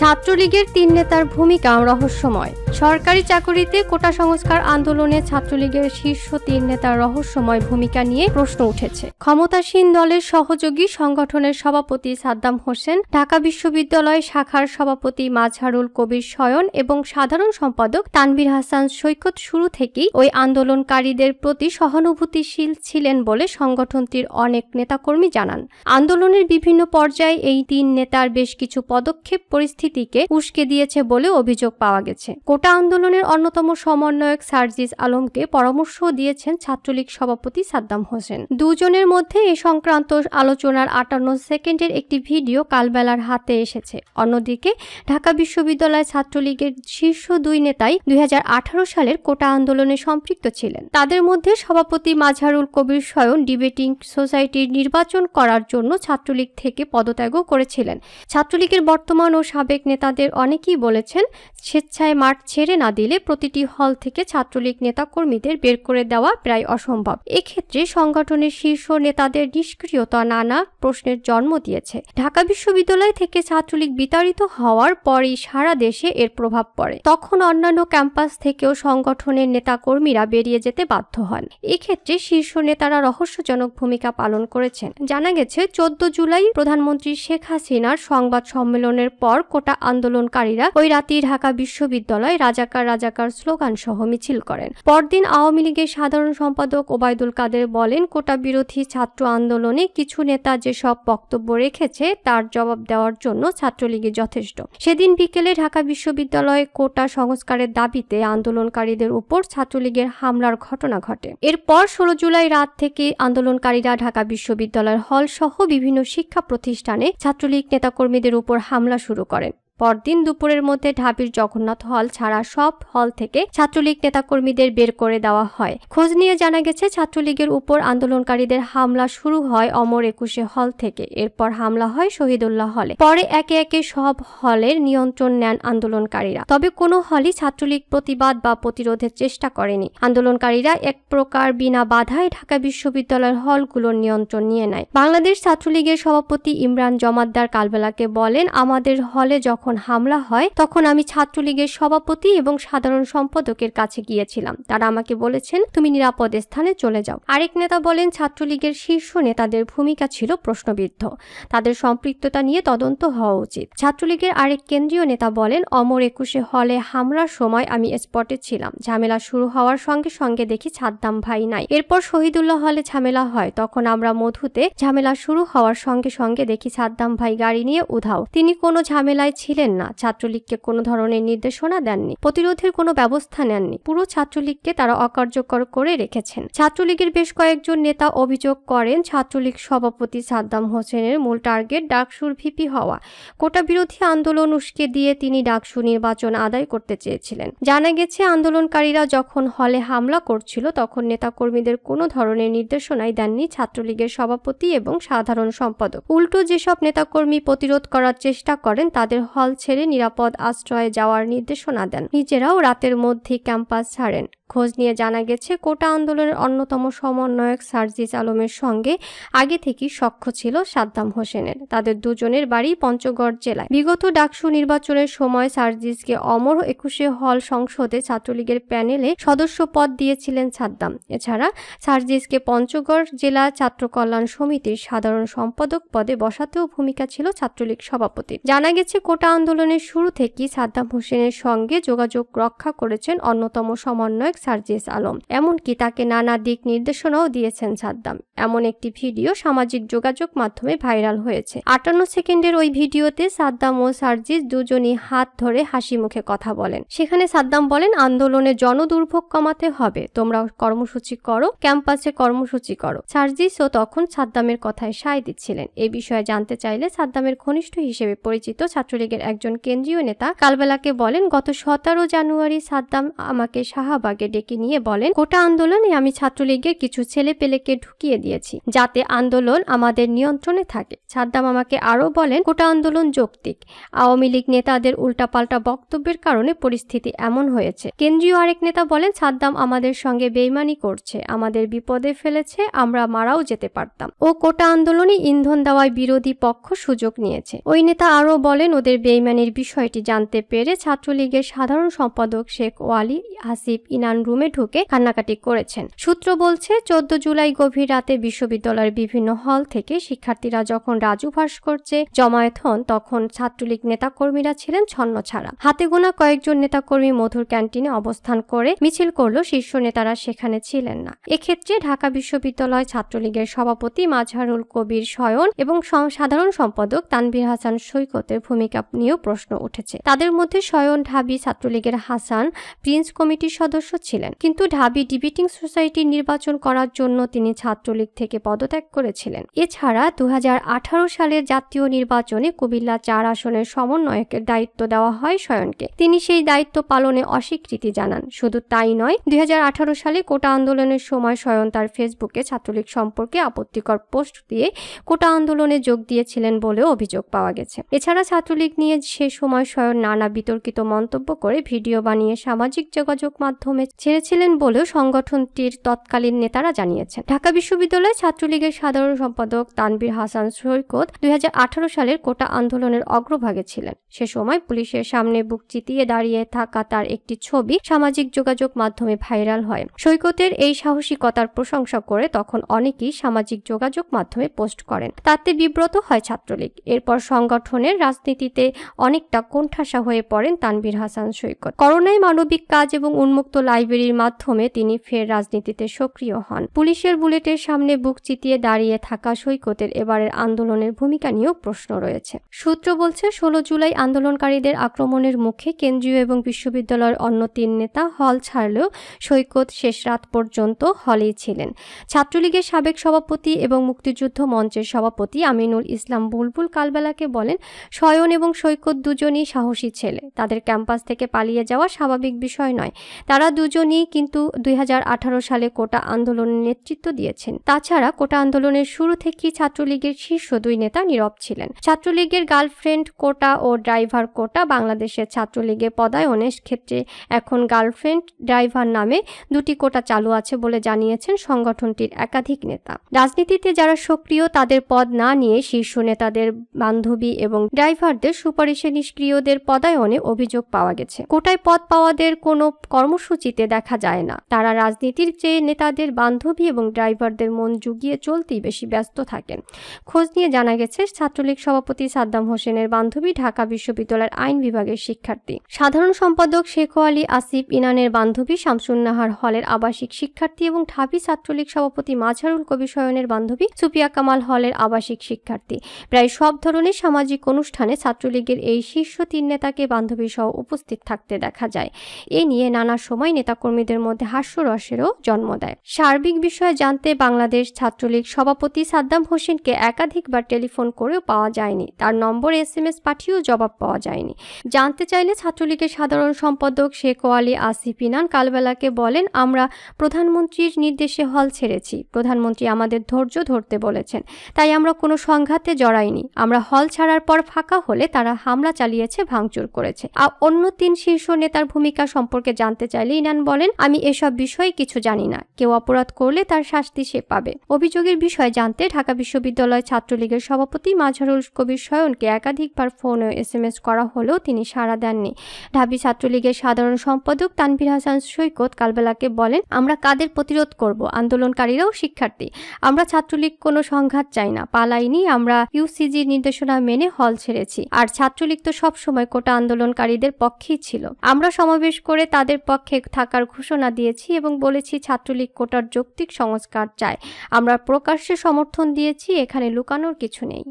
ছাত্রলীগের তিন নেতার ভূমিকা রহস্যময়। সরকারি চাকরিতে কোটা সংস্কার আন্দোলনে ছাত্রলীগের শীর্ষ তিন নেতার রহস্যময় ভূমিকা নিয়ে প্রশ্ন উঠেছে। ক্ষমতাসীন দলের সহযোগী সংগঠনের সভাপতি সাদ্দাম হোসেন, ঢাকা বিশ্ববিদ্যালয় শাখার সভাপতি মাজহারুল কবির শয়ন এবং সাধারণ সম্পাদক তানভীর হাসান সৈকত শুরু থেকেই ওই আন্দোলনকারীদের প্রতি সহানুভূতিশীল ছিলেন বলে সংগঠনটির অনেক নেতাকর্মী জানান। আন্দোলনের বিভিন্ন পর্যায়ে এই তিন নেতার বেশ কিছু পদক্ষেপ পরিস্থিতিকে উস্কে দিয়েছে বলে অভিযোগ পাওয়া গেছে। কোটা আন্দোলনের অন্যতম সমন্বয়ক সার্জিস আলমকে পরামর্শ দিয়েছেন ছাত্রলীগ সভাপতি সাদ্দাম হোসেন। দুজনের মধ্যে এ সংক্রান্ত আলোচনার আটান্ন সেকেন্ডের একটি ভিডিও কালবেলার হাতে এসেছে। অন্যদিকে ঢাকা বিশ্ববিদ্যালয় ছাত্রলীগের শীর্ষ দুই নেতাই দু হাজার আঠারো সালের কোটা আন্দোলনে সম্পৃক্ত ছিলেন। তাদের মধ্যে সভাপতি মাঝারুল কবির স্বয়ং ডিবেটিং সোসাইটির নির্বাচন করার জন্য ছাত্রলীগ থেকে পদত্যাগও করেছিলেন। ছাত্রলীগের বর্তমান ও সাবেক নেতাদের অনেকেই বলেছেন, স্বেচ্ছায় মাঠ ছেড়ে না দিলে প্রতিটি হল থেকে ছাত্রলীগ নেতাকর্মীদের বের করে দেওয়া প্রায় অসম্ভব। এক্ষেত্রে সংগঠনের শীর্ষ নেতাদের নিষ্ক্রিয়তা নানা প্রশ্নের জন্ম দিয়েছে। ঢাকা বিশ্ববিদ্যালয় থেকে ছাত্রলীগ বিতাড়িত হওয়ার পরই সারা দেশে এর প্রভাব পড়ে। তখন অন্যান্য ক্যাম্পাস থেকেও সংগঠনের নেতাকর্মীরা বেরিয়ে যেতে বাধ্য হন। এক্ষেত্রে শীর্ষ নেতারা রহস্যজনক ভূমিকা পালন করেছেন। জানা গেছে, চোদ্দ জুলাই প্রধানমন্ত্রী শেখ হাসিনার সংবাদ সম্মেলনের পর কোটা আন্দোলনকারীরা ওই রাতেই ঢাকা বিশ্ববিদ্যালয় রাজাকার রাজাকার স্লোগান সহ মিছিল করেন। পরদিন আওয়ামী লীগের সাধারণ সম্পাদক ওবায়দুল কাদের বলেন, কোটা বিরোধী ছাত্র আন্দোলনে কিছু নেতা যেসব বক্তব্য রেখেছে, তার জবাব দেওয়ার জন্য ছাত্রলীগের যথেষ্ট। সেদিন বিকেলে ঢাকা বিশ্ববিদ্যালয়ে কোটা সংস্কারের দাবিতে আন্দোলনকারীদের উপর ছাত্রলীগের হামলার ঘটনা ঘটে। এরপর ষোলো জুলাই রাত থেকে আন্দোলনকারীরা ঢাকা বিশ্ববিদ্যালয়ের হল সহ বিভিন্ন শিক্ষা প্রতিষ্ঠানে ছাত্রলীগ নেতাকর্মীদের উপর হামলা শুরু করেন। পরদিন দুপুরের মধ্যে ঢাবির জগন্নাথ হল ছাড়া সব হল থেকে ছাত্রলীগ নেতাকর্মীদের বের করে দেওয়া হয়। খোঁজ নিয়ে জানা গেছে, ছাত্রলীগের উপর আন্দোলনকারীদের হামলা শুরু হয় অমর একুশে হল থেকে। এরপর হামলা হয় শহীদুল্লাহ হলে। পরে একে একে সব হলের নিয়ন্ত্রণ নেন আন্দোলনকারীরা। তবে কোনো হলই ছাত্রলীগ প্রতিবাদ বা প্রতিরোধের চেষ্টা করেনি। আন্দোলনকারীরা এক প্রকার বিনা বাধায় ঢাকা বিশ্ববিদ্যালয়ের হলগুলোর নিয়ন্ত্রণ নিয়ে নেয়। বাংলাদেশ ছাত্রলীগের সভাপতি ইমরান জমাদ্দার কালবেলাকে বলেন, আমাদের হলে যখন যখন হামলা হয়, তখন আমি ছাত্রলীগের সভাপতি এবং সাধারণ সম্পাদকের কাছে গিয়েছিলাম। তারা আমাকে বলেছেন, তুমি নিরাপদ স্থানে চলে যাও। আরেক নেতা বলেন, ছাত্রলীগের শীর্ষ নেতাদের ভূমিকা ছিল প্রশ্নবিদ্ধ। তাদের সম্পৃক্ততা নিয়ে তদন্ত হওয়া উচিত। ছাত্রলীগের আরেক কেন্দ্রীয় নেতা বলেন, অমর একুশে হলে হামলার সময় আমি স্পটে ছিলাম। ঝামেলা শুরু হওয়ার সঙ্গে সঙ্গে দেখি ছাদ্দাম ভাই নাই। এরপর শহীদুল্লাহ হলে ঝামেলা হয়। তখন আমরা মধুতে ঝামেলা শুরু হওয়ার সঙ্গে সঙ্গে দেখি ছাদ্দাম ভাই গাড়ি নিয়ে উধাও। তিনি কোনো ঝামেলায় ছিলেন ছিলেন না। ছাত্রলীগকে কোনো ধরনের নির্দেশনা দেননি, প্রতিরোধের কোনো ব্যবস্থা নেননি। পুরো ছাত্রলীগকে তারা অকার্যকর করে রেখেছেন। ছাত্রলীগের বেশ কয়েকজন নেতা অভিযোগ করেন, ছাত্রলীগ সভাপতি সাদ্দাম হোসেনের মূল টার্গেট ডাকসুর ভিপি হওয়া। কোটা বিরোধী আন্দোলন উস্কে দিয়ে তিনি ডাকসু নির্বাচন আদায় করতে চেয়েছিলেন। জানা গেছে, আন্দোলনকারীরা যখন হলে হামলা করছিল, তখন নেতাকর্মীদের কোনো ধরনের নির্দেশনাই দেননি ছাত্রলীগের সভাপতি এবং সাধারণ সম্পাদক। উল্টো যেসব নেতাকর্মী প্রতিরোধ করার চেষ্টা করেন, তাদের হল ছেড়ে নিরাপদ আশ্রয়ে যাওয়ার নির্দেশনা দেন। নিজেরাও রাতের মধ্যে ক্যাম্পাস ছাড়েন। খোঁজ নিয়ে জানা গেছে, কোটা আন্দোলনের অন্যতম সমন্বয়ক সার্জিস আলমের সঙ্গে আগে থেকেই সখ্য ছিল সাদ্দাম হোসেনের। তাদের দুজনের বাড়ি পঞ্চগড় জেলায়। বিগত ডাকসু নির্বাচনের সময় সার্জিসকে অমর একুশে হল সংসদে ছাত্রলীগের প্যানেলে সদস্য পদ দিয়েছিলেন সাদ্দাম। এছাড়া সার্জিসকে পঞ্চগড় জেলা ছাত্র কল্যাণ সমিতির সাধারণ সম্পাদক পদে বসাতেও ভূমিকা ছিল ছাত্রলীগ সভাপতি জানা গেছে, কোটা আন্দোলনের শুরু থেকেই সাদ্দাম হোসেনের সঙ্গে যোগাযোগ রক্ষা করেছেন অন্যতম সমন্বয়ক সার্জিস আলম। এমনকি তাকে নানা দিক নির্দেশনাও দিয়েছেন সাদ্দাম। এমন একটি ভিডিও সামাজিক যোগাযোগ মাধ্যমে ভাইরাল হয়েছে। আটান্ন সেকেন্ডের ওই ভিডিওতে সাদ্দাম ও সার্জিস দুজনই হাত ধরে হাসি মুখে কথা বলেন। সেখানে সাদ্দাম বলেন, আন্দোলনে জনদুর্ভোগ কমাতে হবে। তোমরা কর্মসূচি করো, ক্যাম্পাসে কর্মসূচি করো। সার্জিসও তখন সাদ্দামের কথায় সায় দিচ্ছিলেন। এ বিষয়ে জানতে চাইলে সাদ্দামের ঘনিষ্ঠ হিসেবে পরিচিত ছাত্রলীগের একজন কেন্দ্রীয় নেতা কালবেলাকে বলেন, গত সতেরো জানুয়ারি সাদ্দাম আমাকে শাহবাগে ডেকে নিয়ে বলেন কোটা আন্দোলনে আমি ছাত্রলীগের কিছু ছেলে পেলেকে ঢুকিয়ে দিয়েছি, যাতে আন্দোলন আমাদের নিয়ন্ত্রণে থাকে। সাদ্দাম আমাকে আরও বলেন কোটা আন্দোলন যৌক্তিক। আওয়ামী লীগ নেতাদের উল্টাপাল্টা বক্তব্যের কারণে পরিস্থিতি এমন হয়েছে। কেন্দ্রীয় আরেক নেতা বলেন সাদ্দাম আমাদের সঙ্গে বেইমানি করছে, আমাদের বিপদে ফেলেছে, আমরা মারাও যেতে পারতাম। ও কোটা আন্দোলনে ইন্ধন দেওয়ায় বিরোধী পক্ষ সুযোগ নিয়েছে। ওই নেতা আরও বলেন, ওদের বেইমানির বিষয়টি জানতে পেরে ছাত্রলীগের সাধারণ সম্পাদক শেখ ওয়ালি হাসিব ইনান রুমে ঢুকে কান্নাকাটি করেছেন। সূত্র বলছে, চোদ্দ জুলাই গভীর রাতে বিশ্ববিদ্যালয়ের বিভিন্ন হল থেকে শিক্ষার্থীরা যখন রাজু ভাস্কর্যে জমায়েত হন, তখন ছাত্রলীগ নেতাকর্মীরা ছিলেন ছন্ন ছাড়া। হাতে গোনা কয়েকজন নেতাকর্মী মধুর ক্যান্টিনে অবস্থান করে মিছিল করলেও শীর্ষ নেতারা সেখানে ছিলেন না। এক্ষেত্রে ঢাকা বিশ্ববিদ্যালয় ছাত্রলীগের সভাপতি মাঝহারুল কবির শয়ন এবং সাধারণ সম্পাদক তানভীর হাসান সৈকতের ভূমিকা নিয়েও প্রশ্ন উঠেছে। তাদের মধ্যে শয়ন ঢাবি ছাত্রলীগের হাসান, প্রিন্স কমিটির সদস্য ছিলেন কিন্তু ঢাবি ডিবেটিং সোসাইটি নির্বাচন করার জন্য তিনি ছাত্রলীগ থেকে পদত্যাগ করেছিলেন। এছাড়া দুহাজার আঠারো সালের জাতীয় নির্বাচনে কুমিল্লা চার আসনের সমন্বয়কের দায়িত্ব দেওয়া হয় শয়নকে। তিনি সেই দায়িত্ব পালনে অস্বীকৃতি জানান। শুধু তাই নয় দুই সালে কোটা আন্দোলনের সময় শয়ন তার ফেসবুকে ছাত্রলীগ সম্পর্কে আপত্তিকর পোস্ট দিয়ে কোটা আন্দোলনে যোগ দিয়েছিলেন বলেও অভিযোগ পাওয়া গেছে। এছাড়া ছাত্রলীগ নিয়ে সে সময় স্বয়ং নানা বিতর্কিত মন্তব্য করে ভিডিও বানিয়ে সামাজিক যোগাযোগ মাধ্যমে ছেড়েছিলেন বলেও সংগঠনটির তৎকালীন নেতারা জানিয়েছেন। ঢাকা বিশ্ববিদ্যালয় ছাত্রলীগের সাধারণ সম্পাদক তানবীর হাসান সৈকত দু হাজার আঠারো সালের কোটা আন্দোলনের অগ্রভাগে ছিলেন। সে সময় পুলিশের সামনে বুক চিতিয়ে দাঁড়িয়ে থাকা তার একটি ছবি সামাজিক যোগাযোগ মাধ্যমে ভাইরাল হয়। সৈকতের এই সাহসিকতার প্রশংসা করে তখন অনেকেই সামাজিক যোগাযোগ মাধ্যমে পোস্ট করেন। তাতে বিব্রত হয় ছাত্রলীগ। এরপর সংগঠনের রাজনীতিতে অনেকটা কোণঠাসা হয়ে পড়েন তানভীর হাসান সৈকত। করোনায় মানবিক কাজ এবং উন্মুক্ত লাইব্রেরির মাধ্যমে তিনি ফের রাজনীতিতে সক্রিয় হন। পুলিশের বুলেটের সামনে বুক চিতিয়ে দাঁড়িয়ে থাকা সৈকতের এবারের আন্দোলনের ভূমিকা নিয়েও প্রশ্ন রয়েছে। সূত্র বলছে, ষোলো জুলাই আন্দোলনকারীদের আক্রমণের মুখে কেন্দ্রীয় এবং বিশ্ববিদ্যালয়ের অন্য তিন নেতা হল ছাড়লেও সৈকত শেষ রাত পর্যন্ত হলেই ছিলেন। ছাত্রলীগের সাবেক সভাপতি এবং মুক্তিযুদ্ধ মঞ্চের সভাপতি আমিনুল ইসলাম বুলবুল কালবেলাকে বলেন, শয়ন এবং সৈকত দুজনই সাহসী ছেলে। তাদের ক্যাম্পাস থেকে পালিয়ে যাওয়া স্বাভাবিক বিষয় নয়। তারা দুজনই কিন্তু দুই হাজার আঠারো সালে কোটা আন্দোলনের নেতৃত্ব দিয়েছেন। তাছাড়া কোটা আন্দোলনের শুরু থেকেই ছাত্রলীগের শীর্ষ দুই নেতা নীরব ছিলেন। ছাত্রলীগের গার্লফ্রেন্ড কোটা ও ড্রাইভার কোটা বাংলাদেশের ছাত্রলীগের পদায়নের ক্ষেত্রে এখন গার্লফ্রেন্ড ড্রাইভার নামে দুটি কোটা চালু আছে বলে জানিয়েছেন সংগঠনটির একাধিক নেতা। রাজনীতিতে যারা সক্রিয়, তাদের পদ না নিয়ে শীর্ষ নেতাদের বান্ধবী এবং ড্রাইভারদের সুপারিশে নিষ্ক্রিয়দের পদায়নে অভিযোগ পাওয়া গেছে। কোটায় পদ পাওয়াদের কোনো কর্মসূচিতে দেখা যায় না। তারা রাজনীতির চেয়ে নেতাদের বান্ধবী এবং ড্রাইভারদের মন জুগিয়ে চলতেই বেশি ব্যস্ত থাকেন। খোঁজ নিয়ে জানা গেছে, ছাত্রলীগ সভাপতি সাদ্দাম হোসেনের বান্ধবী ঢাকা বিশ্ববিদ্যালয়ের আইন বিভাগের শিক্ষার্থী। সাধারণ সম্পাদক শেখ আলী আসিফ ইনানের বান্ধবী শামসুন্নাহার হলের আবাসিক শিক্ষার্থী এবং ঢাবি ছাত্রলীগ সভাপতি মাঝারুল কবি শয়নের বান্ধবী সুপিয়া কামাল হলের আবাসিক শিক্ষার্থী। প্রায় সব ধরনের সামাজিক অনুষ্ঠানে ছাত্রলীগের এই শীর্ষ তিন নেতাকে বান্ধবী সহ উপস্থিত থাকতে দেখা যায়। এ নিয়ে নানা সময় নেতাকর্মীদের মধ্যে হাস্যরসেরও জন্ম দেয়। সার্বিক বিষয়ে জানতে বাংলাদেশ ছাত্রলীগ সভাপতি সাদ্দাম হোসেনকে একাধিকবার টেলিফোন করেও পাওয়া যায়নি। তার নম্বরে এস এম এস পাঠিয়েও জবাব পাওয়া যায়নি। জানতে চাইলে ছাত্রলীগের সাধারণ সম্পাদক শেখ ওয়ালি আসিফ ইনান কালবেলাকে বলেন, আমরা প্রধানমন্ত্রীর নির্দেশে হল ছেড়েছি। প্রধানমন্ত্রী আমাদের ধৈর্য ধরতে বলেছেন। তাই আমরা কোনো সংঘাতে জড়াইনি। আমরা হল ছাড়ার পর ফাঁকা হলে তারা হামলা চালিয়েছে, ভাঙচুর করেছে। অন্য তিন শীর্ষ নেতার ভূমিকা সম্পর্কে জানতে চাইলে ইনান বলেন, আমি এসব বিষয়ে কিছু জানি না। কেউ অপরাধ করলে তার শাস্তি সে পাবে। অভিযোগের বিষয়ে জানতে ঢাকা বিশ্ববিদ্যালয় ছাত্রলীগের সভাপতি মাঝারুল কবির শয়নকে একাধিকবার ফোন ও এস এম এস করা হলেও তিনি সাড়া দেননি। ঢাবি ছাত্রলীগের সাধারণ সম্পাদক তানভীর হাসান সৈকত কালবেলাকে বলেন, আমরা কাদের প্রতিরোধ করব? আন্দোলনকারীরাও শিক্ষার্থী। আমরা ছাত্রলীগ কোনো সংঘাত চাই না, পালাইনি, আমরা ইউসিজির নির্দেশনা মেনে হল ছেড়েছি। আর ছাত্রলীগ তো সবসময় কোটা আন্দোলনকারীদের পক্ষেই ছিল। আমরা সমাবেশ করে তাদের পক্ষে থাকার ঘোষণা দিয়েছি এবং বলেছি, ছাত্রলীগ কোটার যৌক্তিক সংস্কার চায় আমরা প্রকাশ্যে সমর্থন দিয়েছি, এখানে লুকানোর কিছু নেই।